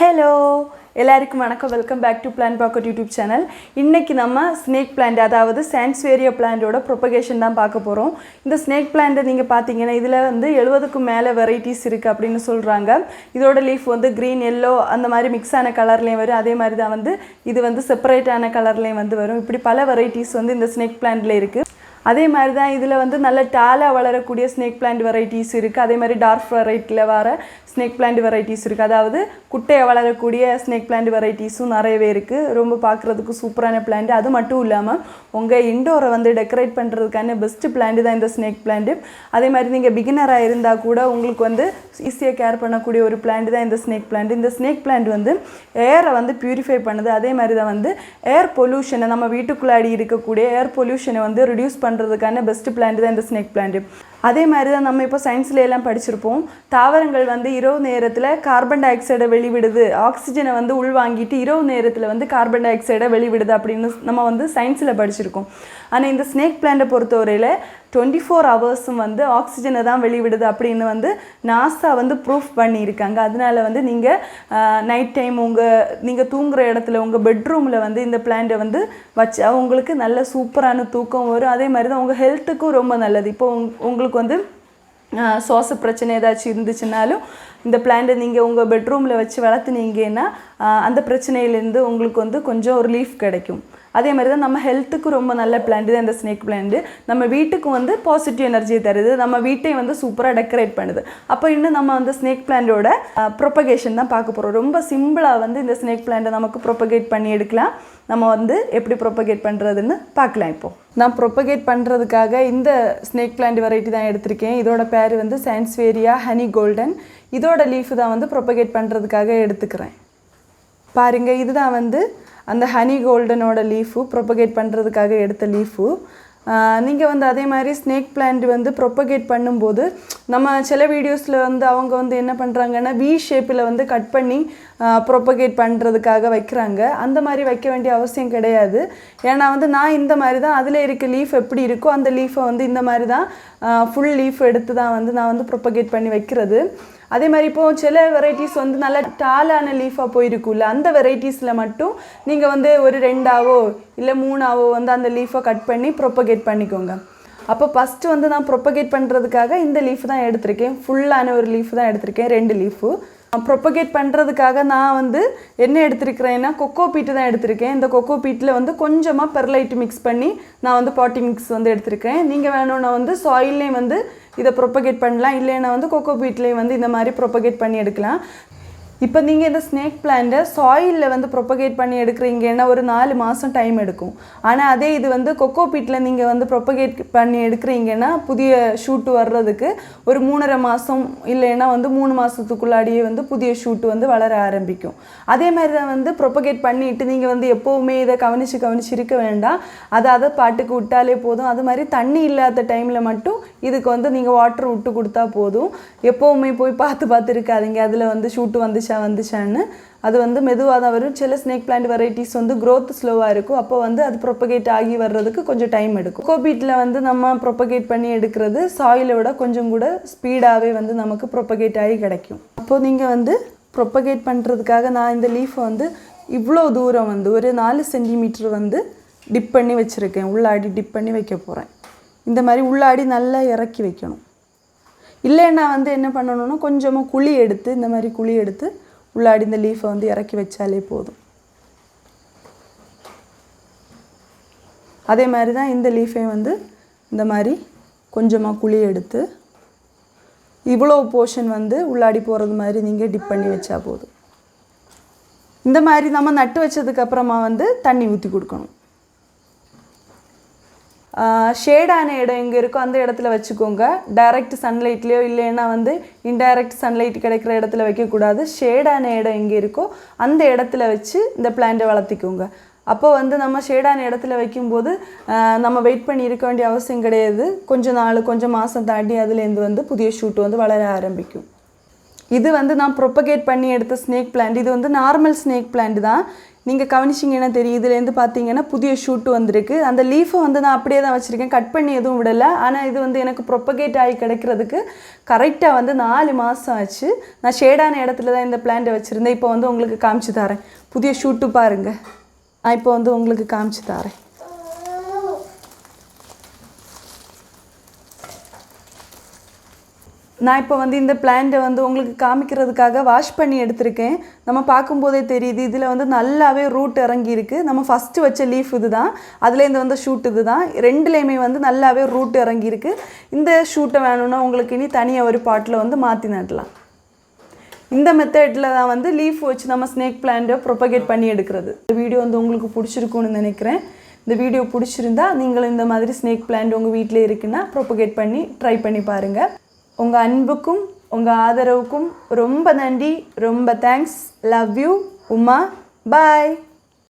Hello எல்லாருக்கும் வணக்கம். Welcome back to plan pocket YouTube channel இன்றைக்கி நம்ம ஸ்னேக் பிளான்ட் அதாவது சான்ஸ்வேரியா பிளான்டோட ப்ரொபகேஷன் தான் பார்க்க போகிறோம் இந்த ஸ்னேக் பிளான்ட்டை நீங்கள் பார்த்தீங்கன்னா இதில் வந்து எழுபதுக்கும் மேலே வெரைட்டிஸ் இருக்குது அப்படின்னு சொல்கிறாங்க இதோட லீஃப் வந்து க்ரீன் எல்லோ அந்த மாதிரி மிக்ஸ் ஆன கலர்லேயும் வரும். அதே மாதிரி தான் வந்து இது வந்து செப்பரேட்டான கலர்லேயும் வந்து வரும். இப்படி பல வெரைட்டிஸ் வந்து இந்த ஸ்னேக் பிளான்ட்டில் இருக்குது அதே மாதிரி தான் இதில் வந்து நல்ல டாலாக வளரக்கூடிய ஸ்னேக் பிளான்ட் வெரைட்டிஸ் இருக்குது அதே மாதிரி டார்க் வெரைட்டியில் வர ஸ்னேக் பிளான்ட் வெரைட்டிஸ் இருக்குது அதாவது குட்டையை வளரக்கூடிய ஸ்னேக் பிளான்ட் வெரைட்டிஸும் நிறையவே இருக்குது ரொம்ப பார்க்குறதுக்கு சூப்பரான பிளான்ட் அது மட்டும் இல்லாமல் உங்கள் இண்டோரை வந்து டெக்கரேட் பண்ணுறதுக்கான பெஸ்ட்டு பிளான்ட் தான் இந்த ஸ்னேக் பிளான்ட் அதே மாதிரி நீங்கள் பிகினராக இருந்தால் கூட உங்களுக்கு வந்து ஈஸியாக கேர் பண்ணக்கூடிய ஒரு பிளான்ட் தான் இந்த ஸ்னேக் பிளான்ட் இந்த ஸ்னேக் பிளான்ட் வந்து ஏரை வந்து பியூரிஃபை பண்ணுது. அதே மாதிரி தான் வந்து ஏர் பொல்யூஷனை நம்ம வீட்டுக்குள்ளாடி இருக்கக்கூடிய ஏர் பொல்யூஷனை வந்து ரிடியூஸ் பண்ணுறதுக்கான பெஸ்ட் பிளான்ட் தான் இந்த ஸ்னேக் பிளான்ட் அதே மாதிரி தான் நம்ம இப்போ சயின்ஸ்ல எல்லாம் படிச்சிருப்போம். தாவரங்கள் வந்து இரவு நேரத்தில் கார்பன் டை ஆக்சைடை வெளிவிடுது. ஆக்சிஜனை வந்து உள்வாங்கிட்டு இரவு நேரத்தில் வந்து கார்பன் டை ஆக்சைடை வெளிவிடுது அப்படின்னு நம்ம வந்து சயின்ஸில் படிச்சிருக்கோம். ஆனால் இந்த ஸ்னேக் பிளான்ட்டை பொறுத்தவரையில் டுவெண்ட்டி ஃபோர் ஹவர்ஸும் வந்து ஆக்சிஜனை தான் வெளிவிடுது அப்படின்னு வந்து நாசா வந்து ப்ரூஃப் பண்ணியிருக்காங்க. அதனால வந்து நீங்கள் நைட் டைம் உங்கள் நீங்கள் தூங்குகிற இடத்துல உங்கள் பெட்ரூமில் வந்து இந்த பிளான்ட்டை வந்து வச்சா உங்களுக்கு நல்ல சூப்பரான தூக்கம் வரும். அதே மாதிரி தான் உங்கள் ஹெல்த்துக்கும் ரொம்ப நல்லது. இப்போ உங் உங்களுக்கு வந்து சுவாச பிரச்சனை ஏதாச்சும் இருந்துச்சுனாலும் இந்த பிளான்ட்டை நீங்கள் உங்கள் பெட்ரூமில் வச்சு வளர்த்துனீங்கன்னா அந்த பிரச்சனையிலேருந்து உங்களுக்கு வந்து கொஞ்சம் ரிலீஃப் கிடைக்கும். அதே மாதிரி தான் நம்ம ஹெல்த்துக்கு ரொம்ப நல்ல பிளான்ட் தான் இந்த ஸ்னேக் பிளான்ட்டு நம்ம வீட்டுக்கு வந்து பாசிட்டிவ் எனர்ஜியை தருது. நம்ம வீட்டை வந்து சூப்பராக டெக்கரேட் பண்ணுது. அப்போ இன்னும் நம்ம அந்த ஸ்னேக் பிளான்ட்டோட ப்ரொப்பகேஷன் தான் பார்க்க போகிறோம் ரொம்ப சிம்பிளாக வந்து இந்த ஸ்னேக் பிளான்ட்டை நமக்கு ப்ரொப்பகேட் பண்ணி எடுக்கலாம். நம்ம வந்து எப்படி ப்ரொப்பகேட் பண்ணுறதுன்னு பார்க்கலாம் இப்போது நான் ப்ரொப்பகேட் பண்ணுறதுக்காக இந்த ஸ்னேக் பிளான்ட் வெரைட்டி தான் எடுத்திருக்கேன். இதோட பேர் வந்து சான்ஸ்வேரியா ஹனி கோல்டன் இதோட லீஃப் தான் வந்து ப்ரொப்பகேட் பண்ணுறதுக்காக எடுத்துக்கிறேன். பாருங்கள் இதுதான் வந்து அந்த ஹனி கோல்டனோட லீஃபு ப்ரொப்பகேட் பண்ணுறதுக்காக எடுத்த லீஃபு நீங்கள் வந்து அதே மாதிரி ஸ்னேக் பிளான்ட் வந்து ப்ரொப்பகேட் பண்ணும்போது நம்ம சில வீடியோஸில் வந்து அவங்க வந்து என்ன பண்ணுறாங்கன்னா வி ஷேப்பில் வந்து கட் பண்ணி ப்ரொப்பகேட் பண்ணுறதுக்காக வைக்கிறாங்க. அந்த மாதிரி வைக்க வேண்டிய அவசியம் கிடையாது. ஏன்னா வந்து நான் இந்த மாதிரி தான் அதில் இருக்க லீஃப் எப்படி இருக்கோ அந்த லீஃபை வந்து இந்த மாதிரி தான் ஃபுல் லீஃப் எடுத்து தான் வந்து நான் வந்து ப்ரொப்பகேட் பண்ணி வைக்கிறது. அதே மாதிரி இப்போ சில வெரைட்டிஸ் வந்து நல்லா டாலான லீஃபாக போயிருக்குல்ல அந்த வெரைட்டிஸில் மட்டும் நீங்கள் வந்து ஒரு ரெண்டாவோ இல்லை மூணாவோ வந்து அந்த லீஃபை கட் பண்ணி ப்ரொப்பகேட் பண்ணிக்கோங்க. அப்போ ஃபஸ்ட்டு வந்து நான் ப்ரொப்பகேட் பண்ணுறதுக்காக இந்த லீஃப் தான் எடுத்திருக்கேன். ஃபுல்லான ஒரு லீஃப் தான் எடுத்திருக்கேன் ரெண்டு லீஃபு ப்ரொப்பகேட் பண்ணுறதுக்காக நான் வந்து என்ன எடுத்திருக்கிறேன்னா கொக்கோ பீட்டு தான் எடுத்திருக்கேன். இந்த கொக்கோ பீட்டில் வந்து கொஞ்சமாக பெர்லைட் மிக்ஸ் பண்ணி நான் வந்து பாட்டி மிக்ஸ் வந்து எடுத்திருக்கேன். நீங்கள் வேணும்னா வந்து சாயில்லையும் வந்து இதை ப்ரொப்பகேட் பண்ணலாம். இல்லைன்னா வந்து கொக்கோ பீட்லேயும் வந்து இந்த மாதிரி ப்ரொப்பகேட் பண்ணி எடுக்கலாம். இப்போ நீங்கள் இந்த ஸ்னேக் பிளான்ட்டை சாயிலில் வந்து ப்ரொப்பகேட் பண்ணி எடுக்கிறீங்கன்னா ஒரு நாலு மாதம் டைம் எடுக்கும். ஆனால் அதே இது வந்து கொக்கோ பீட்டில் நீங்கள் வந்து ப்ரொப்பகேட் பண்ணி எடுக்கிறீங்கன்னா புதிய ஷூட்டு வர்றதுக்கு ஒரு மூணரை மாதம் இல்லைன்னா வந்து மூணு மாதத்துக்குள்ளாடியே வந்து புதிய ஷூட்டு வந்து வளர ஆரம்பிக்கும். அதே மாதிரி தான் வந்து ப்ரொப்பகேட் பண்ணிட்டு நீங்கள் வந்து எப்போவுமே இதை கவனித்து கவனிச்சு இருக்க வேண்டாம். அதை அதை பாட்டுக்கு விட்டாலே போதும். அது மாதிரி தண்ணி இல்லாத டைமில் மட்டும் இதுக்கு வந்து நீங்கள் வாட்டர் விட்டு கொடுத்தா போதும். எப்போவுமே போய் பார்த்து பார்த்துருக்காதீங்க அதில் வந்து ஷூட்டு வந்து வந்துச்சான்னு. அது வந்து மெதுவாக தான் வரும். சில ஸ்னேக் பிளான்ட் வெரைட்டிஸ் வந்து க்ரோத் ஸ்லோவாக இருக்கும். அப்போ வந்து அது ப்ரொப்பகேட் ஆகி வர்றதுக்கு கொஞ்சம் டைம் எடுக்கும். கோபீட்டில் வந்து நம்ம ப்ரொப்பகேட் பண்ணி எடுக்கிறது சாயிலை விட கொஞ்சம் கூட ஸ்பீடாகவே வந்து நமக்கு ப்ரொப்பகேட் ஆகி கிடைக்கும். அப்போது நீங்கள் வந்து ப்ரொப்பகேட் பண்ணுறதுக்காக நான் இந்த லீஃபை வந்து இவ்வளோ தூரம் வந்து ஒரு நாலு சென்டிமீட்டர் வந்து டிப் பண்ணி வச்சுருக்கேன். உள்ளாடி டிப் பண்ணி வைக்க போகிறேன் இந்த மாதிரி உள்ளாடி நல்லா இறக்கி வைக்கணும். இல்லைன்னா வந்து என்ன பண்ணணும்னா கொஞ்சமாக குழி எடுத்து இந்த மாதிரி குழி எடுத்து உள்ளாடி இந்த லீஃபை வந்து இறக்கி வச்சாலே போதும். அதே மாதிரி தான் இந்த லீஃபையும் வந்து இந்த மாதிரி கொஞ்சமாக குழி எடுத்து இவ்வளோ போர்ஷன் வந்து உள்ளாடி போகிறது மாதிரி நீங்கள் டிப் பண்ணி வச்சா போதும். இந்த மாதிரி நம்ம நட்டு வச்சதுக்கப்புறமா வந்து தண்ணி ஊற்றி கொடுக்கணும். ஷேடான இடம் எங்கே இருக்கோ அந்த இடத்துல வச்சுக்கோங்க. டைரக்ட் சன்லைட்லேயோ இல்லைன்னா வந்து இன்டைரக்ட் சன்லைட் கிடைக்கிற இடத்துல வைக்கக்கூடாது. ஷேடான இடம் எங்கே இருக்கோ அந்த இடத்துல வச்சு இந்த பிளான்ட்டை வளர்த்திக்கோங்க. அப்போ வந்து நம்ம ஷேடான இடத்துல வைக்கும்போது நம்ம வெயிட் பண்ணி இருக்க வேண்டிய அவசியம் கிடையாது. கொஞ்ச நாள் கொஞ்சம் மாதம் தாண்டி அதுலேருந்து வந்து புதிய ஷூட் வந்து வளர ஆரம்பிக்கும். இது வந்து நான் ப்ரொப்பகேட் பண்ணி எடுத்த ஸ்னேக் பிளான்ட் இது வந்து நார்மல் ஸ்னேக் பிளான்ட் தான். நீங்கள் கவனிச்சிங்கன்னா தெரியும் இதுலேருந்து பார்த்தீங்கன்னா புதிய ஷூட்டு வந்திருக்கு. அந்த லீஃபை வந்து நான் அப்படியே தான் வச்சுருக்கேன். கட் பண்ணி எதுவும் விடலை. ஆனால் இது வந்து எனக்கு ப்ரொப்பகேட் ஆகி கிடைக்கிறதுக்கு கரெக்டாக வந்து நாலு மாதம் ஆச்சு. நான் ஷேடான இடத்துல தான் இந்த பிளான்ட்டை வச்சுருந்தேன். இப்போ வந்து உங்களுக்கு காமிச்சு தரேன். புதிய ஷூட்டு பாருங்கள் நான் இப்போ வந்து உங்களுக்கு காமிச்சு தரேன். நான் இப்போ வந்து இந்த பிளான்ட்டை வந்து உங்களுக்கு காமிக்கிறதுக்காக வாஷ் பண்ணி எடுத்திருக்கேன். நம்ம பார்க்கும்போதே தெரியுது இதில் வந்து நல்லாவே ரூட் இறங்கியிருக்கு. நம்ம ஃபஸ்ட்டு வச்ச லீஃப் இது தான் அதுலேருந்து வந்து ஷூட் இது தான் ரெண்டுலேயுமே வந்து நல்லாவே ரூட் இறங்கியிருக்கு. இந்த ஷூட்டை வேணும்னா உங்களுக்கு இனி தனியாக ஒரு பாட்டில் வந்து மாற்றி நடலாம் இந்த மெத்தடில் தான் வந்து லீஃப் வச்சு நம்ம ஸ்னேக் பிளான்ட்டை ப்ரொபகேட் பண்ணி எடுக்கிறது. இந்த வீடியோ வந்து உங்களுக்கு பிடிச்சிருக்கும்னு நினைக்கிறேன். இந்த வீடியோ பிடிச்சிருந்தா நீங்களும் இந்த மாதிரி ஸ்னேக் பிளான்ட் உங்கள் வீட்டில் இருக்குன்னா ப்ரொபகேட் பண்ணி ட்ரை பண்ணி பாருங்கள் உங்கள் அன்புக்கும் உங்கள் ஆதரவுக்கும் ரொம்ப நன்றி ரொம்ப thanks love you Uma. Bye